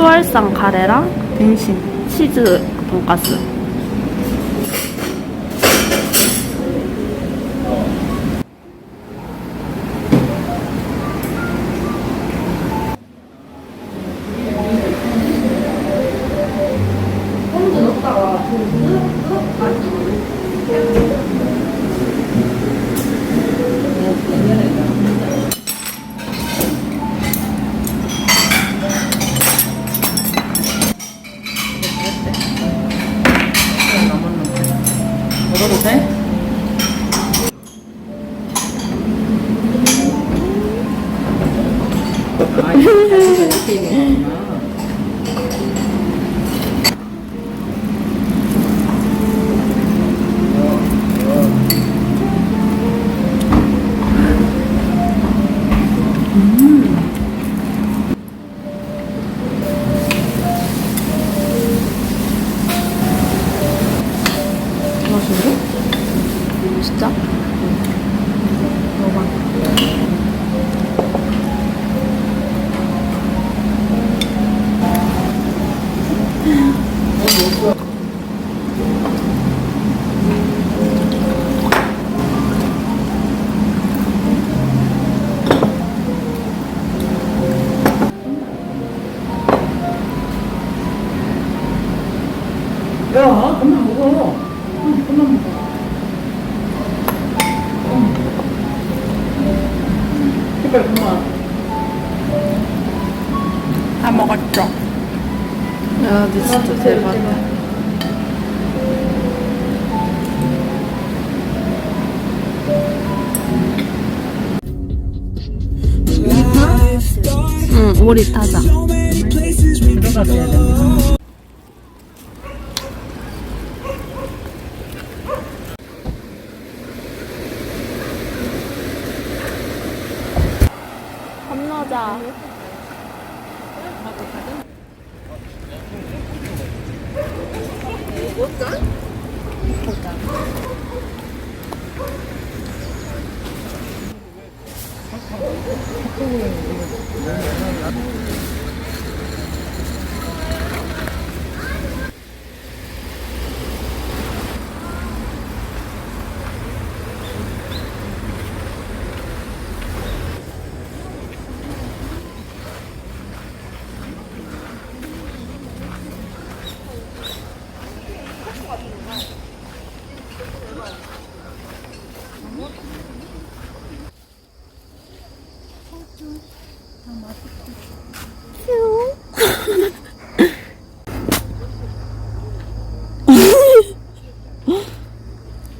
추월상 카레랑 등심, 치즈 돈가스. Good. 오리 타자. 들어가줘야 돼. 건 Thank you.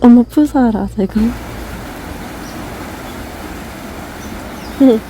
어머 푸사라 제가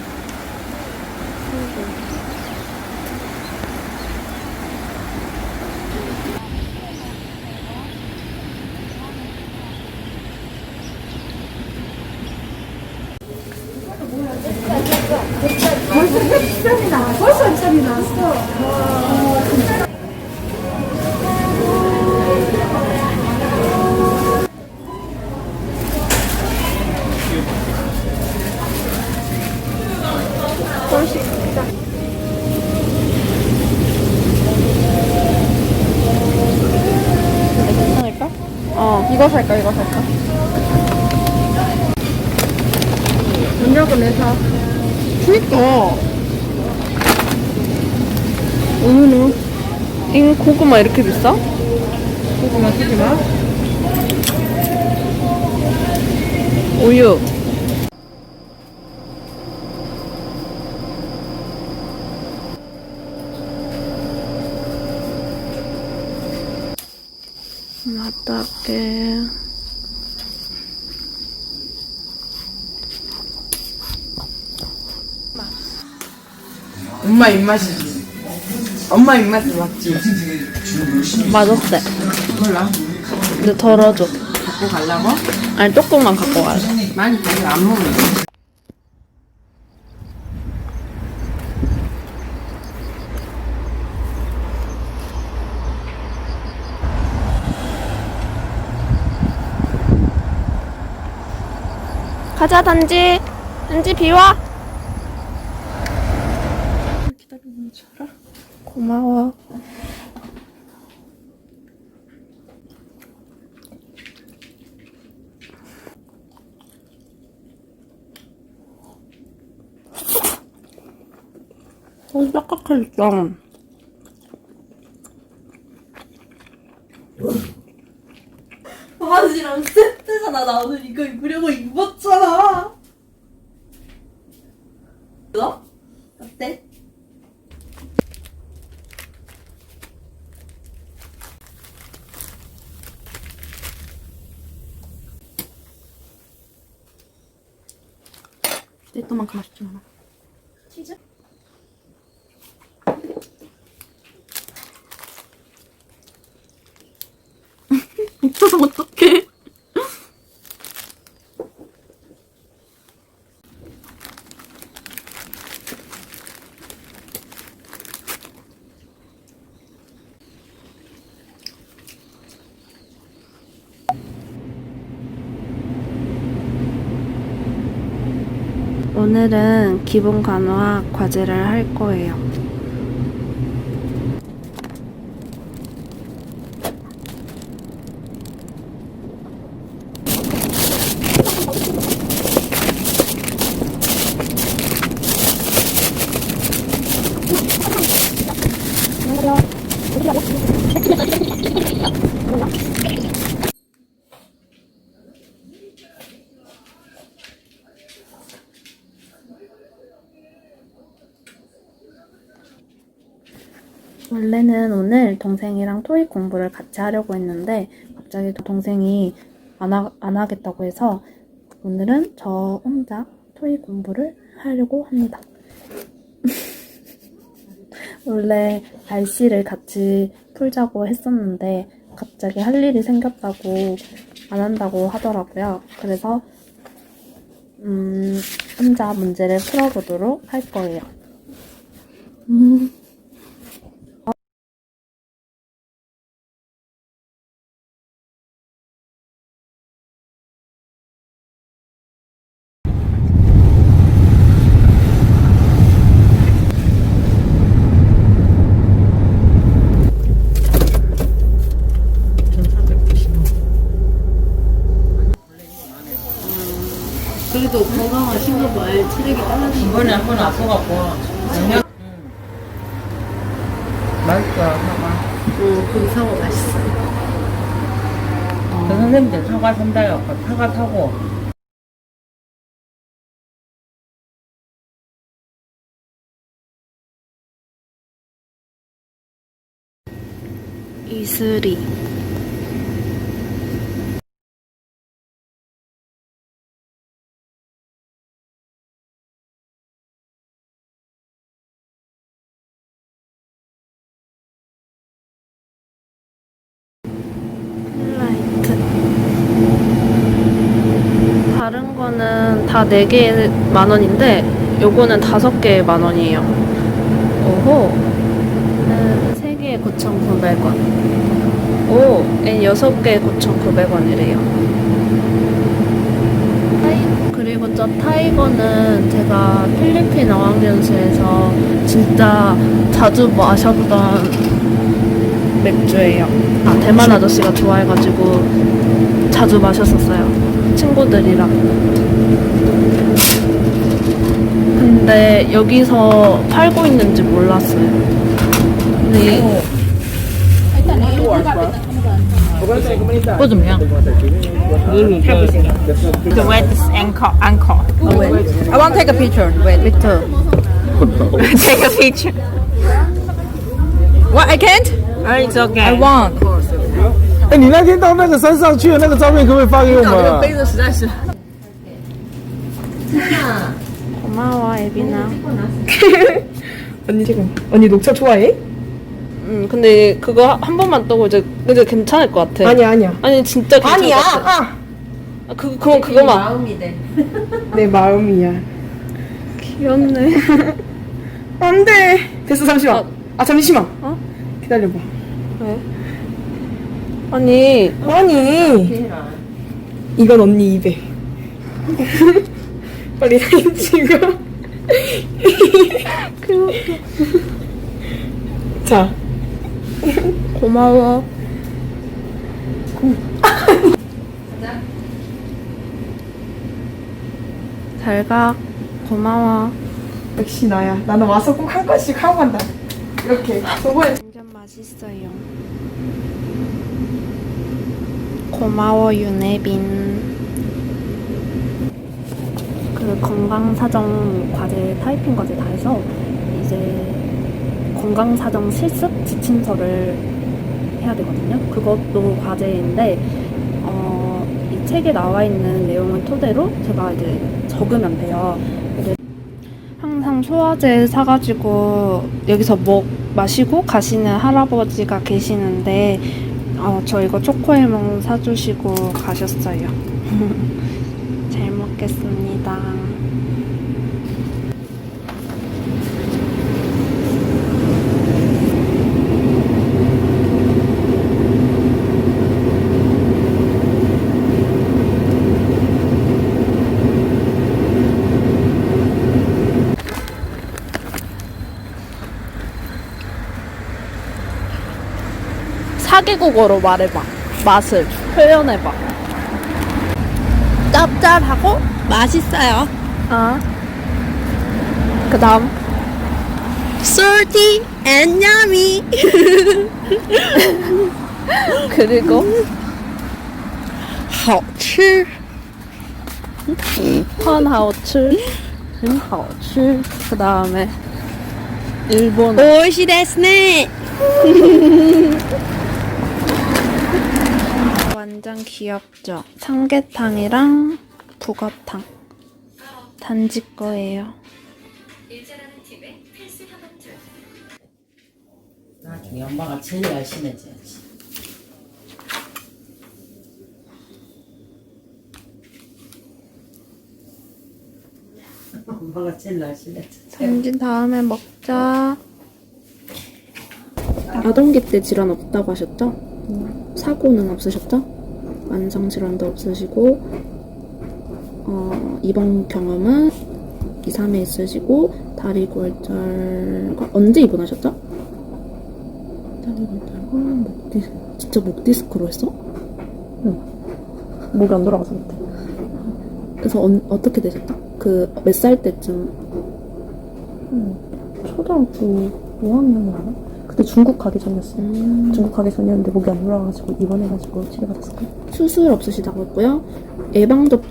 이거 살까 이거 살까? 문 열고 내사. 그니까 어머나 이 고구마 이렇게 비싸? 고구마 쓰지 마. 우유 어떡해 엄마 입맛이지. 엄마 입맛이 맞지? 맛없대. 몰라. 근데 덜어줘. 갖고 가려고? 아니, 조금만 갖고 가래. 많이 가안 먹는 거. 가자, 단지. 단지 비와. 고마워. 어, 빡빡했어. 바지랑 세트잖아. 나 오늘 이거 입으려고 입었잖아. 너? 어때? 떼또만큼 맛있지 않아. 치즈? 없어서 어떡해. 오늘은 기본 간호학 과제를 할 거예요. 원래는 오늘 동생이랑 토익 공부를 같이 하려고 했는데 갑자기 동생이 안, 하, 안 하겠다고 해서 오늘은 저 혼자 토익 공부를 하려고 합니다. 원래 날씨를 같이 풀자고 했었는데 갑자기 할 일이 생겼다고 안 한다고 하더라고요. 그래서 음, 혼자 문제를 풀어보도록 할 거예요. 음. 그래도 건강하신 거 봐야 체력이 떨어지는 이번에 한 번 아파갖고. 영양. 맛있어, 사과. 거. 그 사고 맛있어. 그 선생님들 사과 산다요. 사과 타고. 이슬이 힐라이트 다른 거는 다 4개에 만 원인데 요거는 5개에 만 원이에요 오호 는 3개에 9,900원 오, N 6개에 9,900원이래요. 타이, 그리고 저 타이거는 제가 필리핀 어학연수에서 진짜 자주 마셔보던 맥주예요. 아, 대만 아저씨가 좋아해가지고 자주 마셨었어요. 친구들이랑. 근데 여기서 팔고 있는지 몰랐어요. 근데 이- 不怎么样。太不行了。The wet ankle ankle. I want to take a picture. Wait, 빅터. take a picture. What I can't? Oh, it's okay. I want. 哎，你那天到那个山上去的那个照片，可不可以发给我们啊？子实在是。 고마워, 에비나. 언니 지금 언니 녹차 좋아해? 음 근데 그거 한 번만 떠고 이제 근데 괜찮을 것 같아. 아니야 아니야. 아니 진짜 괜찮을 아니야. 것 같아. 아, 아, 그 그건 그거만. 마음이 돼. 내 마음이야. 귀엽네. 안돼. 됐어 잠시만. 아. 아, 잠시만. 어? 기다려봐. 왜? 아니 아니 이건 언니 입에. 빨리 사진 찍어. 자, 고마워. 잘 가. 고마워. 역시 나야. 나는 와서 꼭 한 건씩 하고 간다. 이렇게. 저번에 완전 맛있어요. 고마워 윤혜빈. 그 건강사정 과제 타이핑 과제 다 해서 이제 건강사정 실습 지침서를 해야 되거든요. 그것도 과제인데 어, 이 책에 나와 있는 내용을 토대로 제가 이제 적으면 돼요. 항상 소화제 사가지고 여기서 먹 마시고 가시는 할아버지가 계시는데 어, 저 이거 초코에몽 사주시고 가셨어요. 잘 먹겠습니다. 사계국어로 말해봐. 맛을 표현해봐. 짭짤하고 맛있어요. 아. 그 다음. salty and yummy. 그리고 好吃.很好吃.很好吃. 그 다음에 일본어. 美味しいですね. 완전 귀엽죠? 삼계탕이랑 북어탕. 단지 거예요. 나중에 엄마가 제일 열심해져야지. 엄마가 제일 열심해져. 단지 다음에 먹자. 아동기 때 질환 없다고 하셨죠? 사고는 없으셨죠? 만성 질환도 없으시고 어, 이번 경험은 2, 3회 있으시고 다리 골절과 언제 입원하셨죠? 다리 골절과 목 디스 진짜 목 디스크로 했어? 목이 안 돌아가서 그때. 그래서 언- 어떻게 되셨다? 그 몇 살 때쯤 초등학교 5학년이었나? 중국 가기 전이었어요. 음, 중국 가기 전이었는데 목이 안 돌아가지고 입원해가지고 치료받았어요. 수술 없으시다고 했고요. 예방접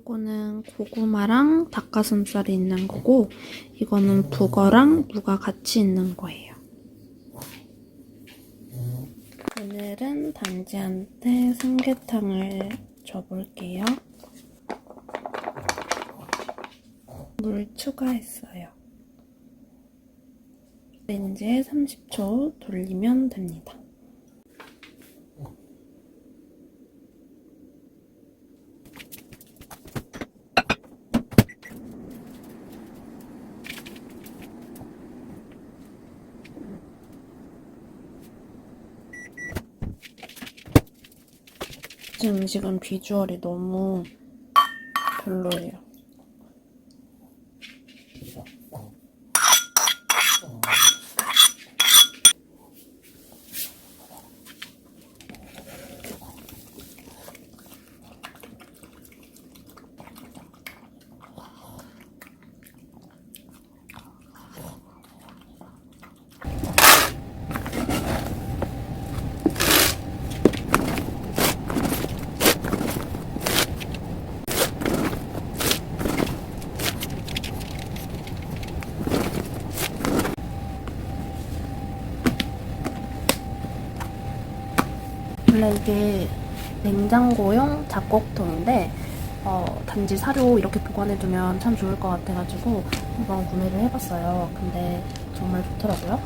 요거는 고구마랑 닭가슴살이 있는 거고 이거는 북어랑 무가 같이 있는 거예요. 오늘은 단지한테 삼계탕을 줘볼게요. 물 추가했어요. 렌즈에 30초 돌리면 됩니다. 이 음식은 비주얼이 너무 별로예요. 이게 냉장고용 잡곡통인데 어, 단지 사료 이렇게 보관해두면 참 좋을 것 같아가지고 한번 구매를 해봤어요. 근데 정말 좋더라고요.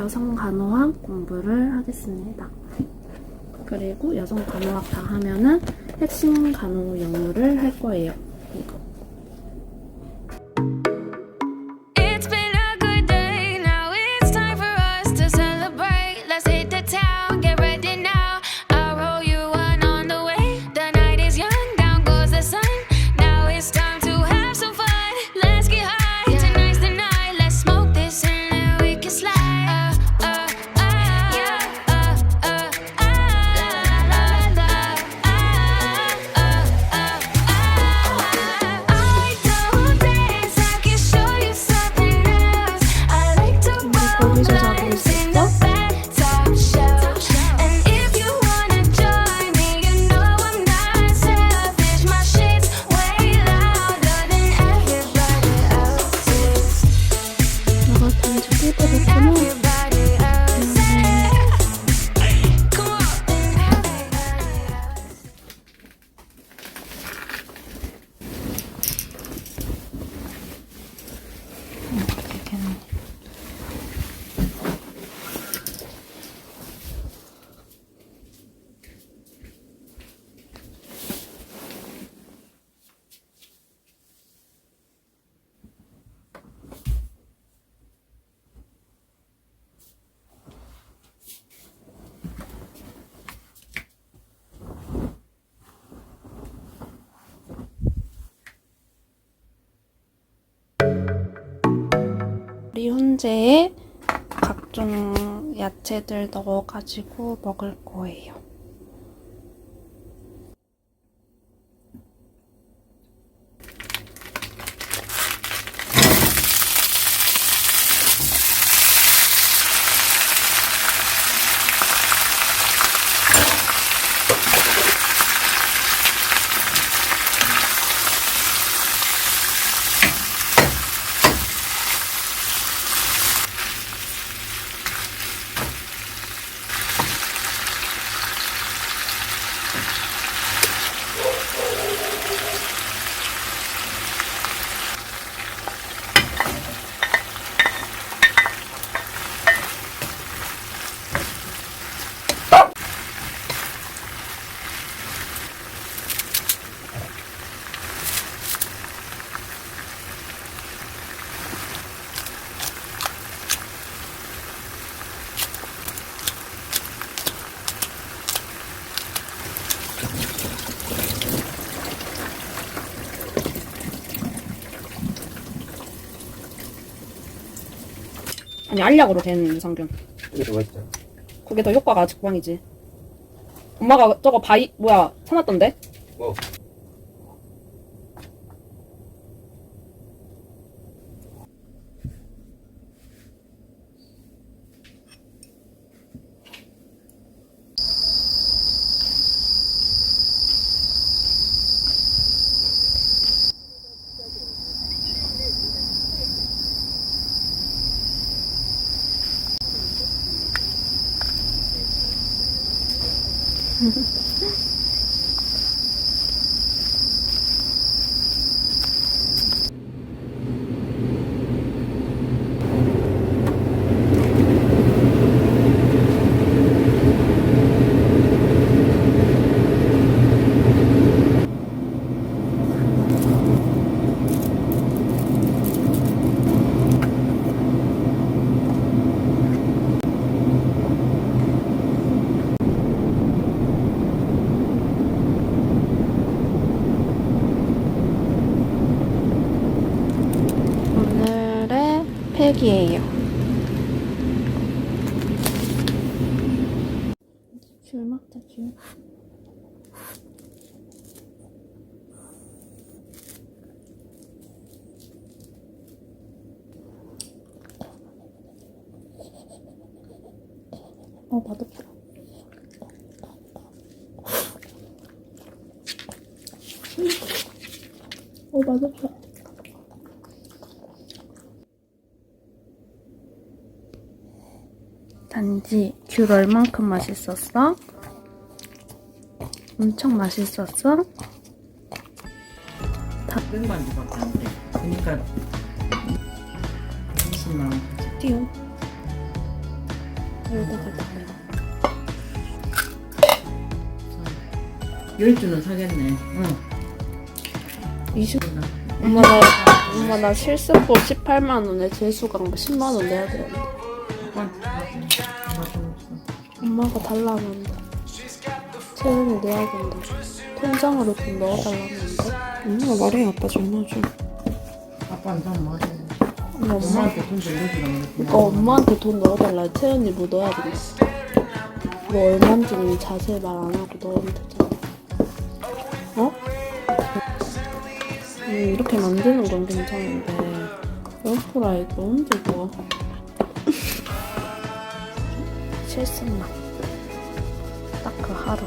여성 간호학 공부를 하겠습니다. 그리고 여성 간호학 다 하면은 핵심 간호 영유를 할 거예요. 훈제에 각종 야채들 넣어가지고 먹을 거예요. 아니 알약으로 된 유산균. 이게 맛있다. 그게 더 효과가 직방이지. 엄마가 저거 바이 뭐야 사놨던데? 뭐? 어 맛없다. 어 맛없다. 단지 귤 얼만큼 맛있었어? 엄청 맛있었어? 600만 주밖에 안 돼. 그러니까 20만 원. 띄워. 여기다가 10주는 사겠네. 응. 20. 엄마 나 엄마 나 실습보 18만 원에 재수강 10만 원 내야 되는데 엄마가 달라는데 채연이 내야 된다. 통장으로 돈 넣어달라는데. 엄마가 말해 아빠 전화 줘. 아빠는 좀 마셔. 엄마 엄마 엄마한테 돈좀 내주라고 그러니까 엄마한테 돈 넣어달라. 채연이 뭐 넣어야 된다. 뭐 얼마인지는 자세히 말 안 하고 넣으면 되 음, 이렇게 만드는 건 괜찮은데. 에어프라이기 언제 뭐 70만. 딱 그 하루.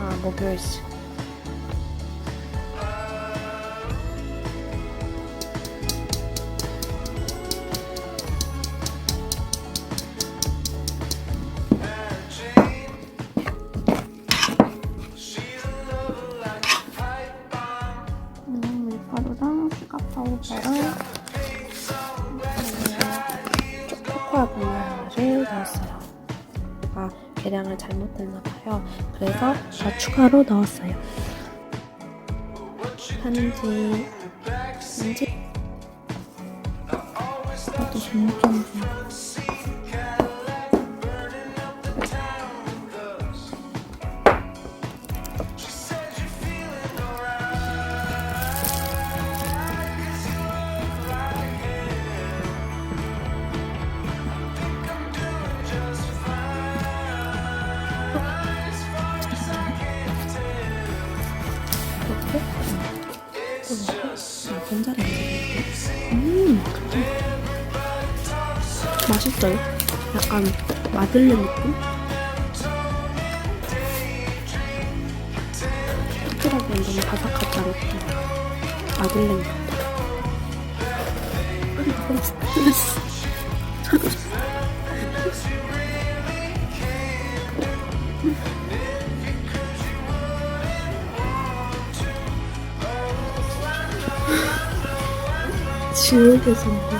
아 목요일씩 카카오바랑 초코파 분말을 넣었어요. 제가 계량을 잘못했나봐요. 그래서 더 추가로 넣었어요. 편지, 편지. 나도 점점 전 맛있어요. 약간 마들렌 느낌? 특별하게 너무 바삭하지 않고 마들렌 같아. 지옥에서